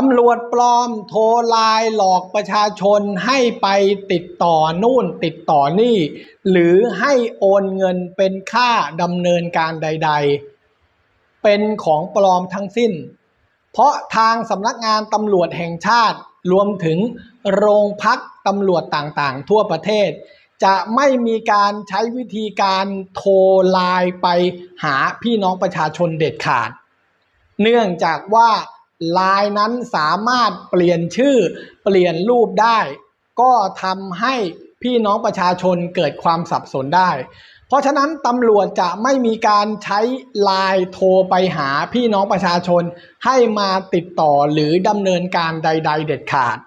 ตำรวจปลอมโทรไลน์หลอกประชาชนให้ไปติดต่อนู่นติดต่อนี่ หรือให้โอนเงินเป็นค่าดำเนินการใด ๆ เป็นของปลอมทั้งสิ้น เพราะทางสำนักงานตำรวจแห่งชาติรวมถึงโรงพักตำรวจต่างๆ ทั่วประเทศ จะไม่มีการใช้วิธีการโทรไลน์ไปหาพี่น้องประชาชนเด็ดขาด เนื่องจากว่า ไลน์นั้นสามารถเปลี่ยนชื่อเปลี่ยนรูปได้ ก็ทำให้พี่น้องประชาชนเกิดความสับสนได้ เพราะฉะนั้นตำรวจจะไม่มีการใช้ไลน์โทรไปหาพี่น้องประชาชน ให้มาติดต่อหรือดำเนินการใด ๆ เด็ดขาด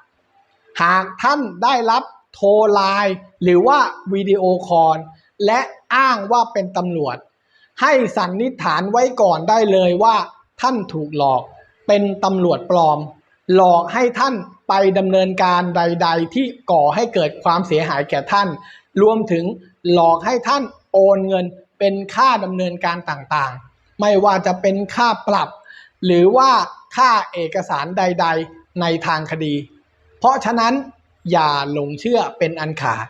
หากท่านได้รับโทรไลน์หรือว่าวิดีโอคอลและอ้างว่าเป็นตำรวจ ให้สันนิษฐานไว้ก่อนได้เลยว่าท่านถูกหลอก เป็นตำรวจปลอม หลอกให้ท่านไปดำเนินการใด ๆ ที่ก่อให้เกิดความเสียหายแก่ท่าน รวมถึงหลอกให้ท่านโอนเงินเป็นค่าดำเนินการต่างๆ ไม่ว่าจะเป็นค่าปรับ หรือว่าค่าเอกสารใด ๆ ในทางคดี เพราะฉะนั้นอย่าหลงเชื่อเป็นอันขาด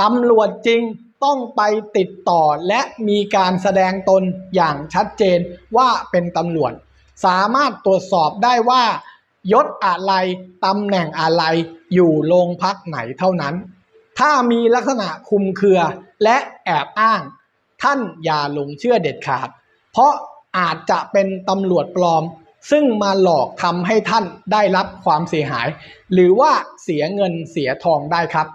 ตำรวจจริงต้องไปติดต่อและมีการแสดงตนอย่างชัดเจนว่าเป็นตำรวจ สามารถตรวจสอบได้ว่ายศอะไรตำแหน่งอะไรอยู่โรงพักไหนเท่านั้น ถ้ามีลักษณะคุมเครือและแอบอ้าง ท่านอย่าหลงเชื่อเด็ดขาด เพราะอาจจะเป็นตำรวจปลอม ซึ่งมาหลอกทำให้ท่านได้รับความเสียหาย หรือว่าเสียเงินเสียทองได้ครับ